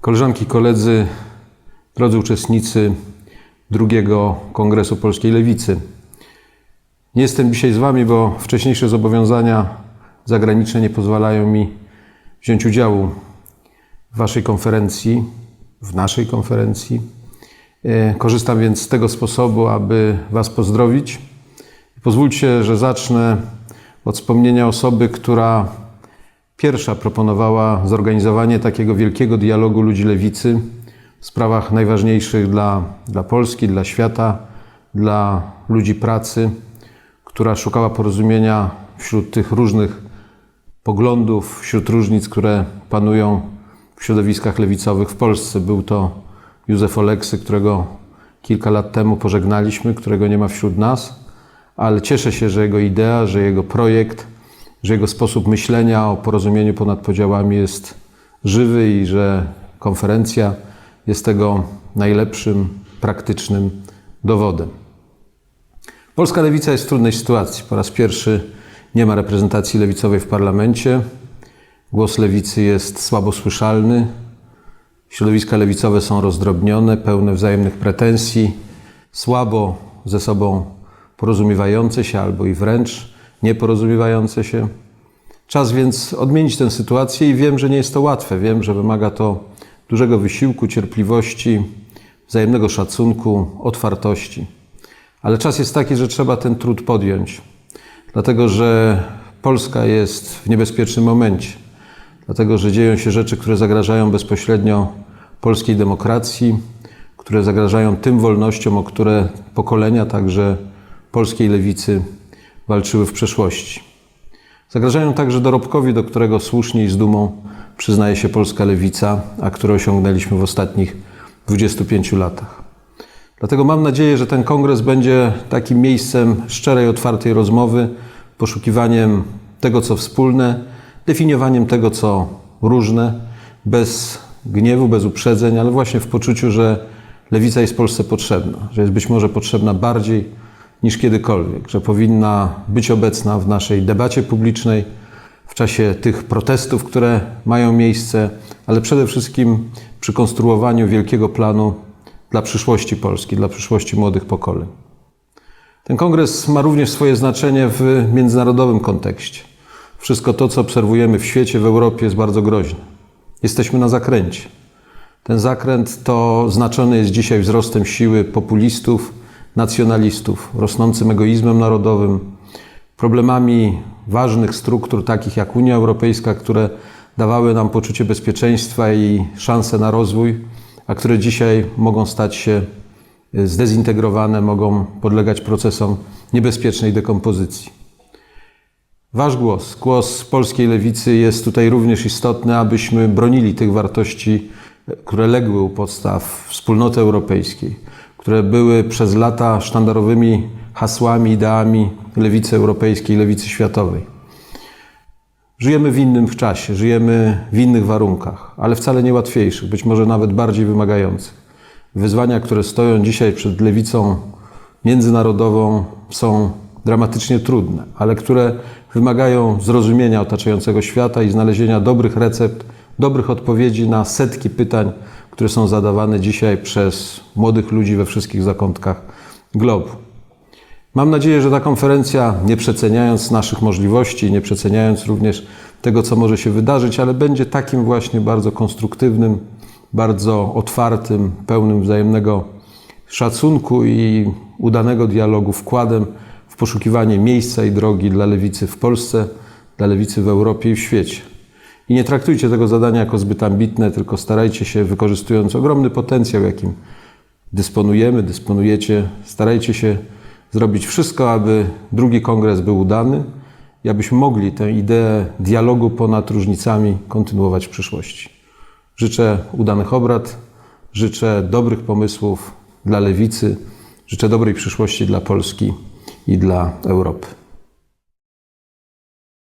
Koleżanki, koledzy, drodzy uczestnicy drugiego Kongresu Polskiej Lewicy. Nie jestem dzisiaj z Wami, bo wcześniejsze zobowiązania zagraniczne nie pozwalają mi wziąć udziału w Waszej konferencji, w naszej konferencji. E, Korzystam więc z tego sposobu, aby Was pozdrowić. Pozwólcie, że zacznę od wspomnienia osoby, która pierwsza proponowała zorganizowanie takiego wielkiego dialogu ludzi lewicy w sprawach najważniejszych dla, dla Polski, dla świata, dla ludzi pracy, która szukała porozumienia wśród tych różnych poglądów, wśród różnic, które panują w środowiskach lewicowych w Polsce. Był to Józef Oleksy, którego kilka lat temu pożegnaliśmy, którego nie ma wśród nas, ale cieszę się, że jego idea, że jego projekt, że jego sposób myślenia o porozumieniu ponad podziałami jest żywy i że konferencja jest tego najlepszym, praktycznym dowodem. Polska lewica jest w trudnej sytuacji. Po raz pierwszy nie ma reprezentacji lewicowej w parlamencie. Głos lewicy jest słabo słyszalny. Środowiska lewicowe są rozdrobnione, pełne wzajemnych pretensji, słabo ze sobą porozumiewające się albo i wręcz nieporozumiewające się. Czas więc odmienić tę sytuację i wiem, że nie jest to łatwe. Wiem, że wymaga to dużego wysiłku, cierpliwości, wzajemnego szacunku, otwartości. Ale czas jest taki, że trzeba ten trud podjąć, dlatego że Polska jest w niebezpiecznym momencie, dlatego że dzieją się rzeczy, które zagrażają bezpośrednio polskiej demokracji, które zagrażają tym wolnościom, o które pokolenia także polskiej lewicy walczyły w przeszłości. Zagrażają także dorobkowi, do którego słusznie i z dumą przyznaje się polska lewica, a które osiągnęliśmy w ostatnich 25 latach. Dlatego mam nadzieję, że ten kongres będzie takim miejscem szczerej, otwartej rozmowy, poszukiwaniem tego, co wspólne, definiowaniem tego, co różne, bez gniewu, bez uprzedzeń, ale właśnie w poczuciu, że lewica jest Polsce potrzebna, że jest być może potrzebna bardziej niż kiedykolwiek, że powinna być obecna w naszej debacie publicznej, w czasie tych protestów, które mają miejsce, ale przede wszystkim przy konstruowaniu wielkiego planu dla przyszłości Polski, dla przyszłości młodych pokoleń. Ten kongres ma również swoje znaczenie w międzynarodowym kontekście. Wszystko to, co obserwujemy w świecie, w Europie, jest bardzo groźne. Jesteśmy na zakręcie. Ten zakręt to znaczony jest dzisiaj wzrostem siły populistów, nacjonalistów, rosnącym egoizmem narodowym, problemami ważnych struktur, takich jak Unia Europejska, które dawały nam poczucie bezpieczeństwa i szansę na rozwój, a które dzisiaj mogą stać się zdezintegrowane, mogą podlegać procesom niebezpiecznej dekompozycji. Wasz głos, głos polskiej lewicy jest tutaj również istotny, abyśmy bronili tych wartości, które legły u podstaw wspólnoty europejskiej, które były przez lata sztandarowymi hasłami, ideami lewicy europejskiej, lewicy światowej. Żyjemy w innym czasie, żyjemy w innych warunkach, ale wcale nie łatwiejszych, być może nawet bardziej wymagających. Wyzwania, które stoją dzisiaj przed lewicą międzynarodową, są dramatycznie trudne, ale które wymagają zrozumienia otaczającego świata i znalezienia dobrych recept, dobrych odpowiedzi na setki pytań, które są zadawane dzisiaj przez młodych ludzi we wszystkich zakątkach globu. Mam nadzieję, że ta konferencja, nie przeceniając naszych możliwości, nie przeceniając również tego, co może się wydarzyć, ale będzie takim właśnie bardzo konstruktywnym, bardzo otwartym, pełnym wzajemnego szacunku i udanego dialogu wkładem w poszukiwanie miejsca i drogi dla lewicy w Polsce, dla lewicy w Europie i w świecie. I nie traktujcie tego zadania jako zbyt ambitne, tylko starajcie się, wykorzystując ogromny potencjał, jakim dysponujemy, dysponujecie, starajcie się zrobić wszystko, aby drugi kongres był udany i abyśmy mogli tę ideę dialogu ponad różnicami kontynuować w przyszłości. Życzę udanych obrad, życzę dobrych pomysłów dla lewicy, życzę dobrej przyszłości dla Polski i dla Europy.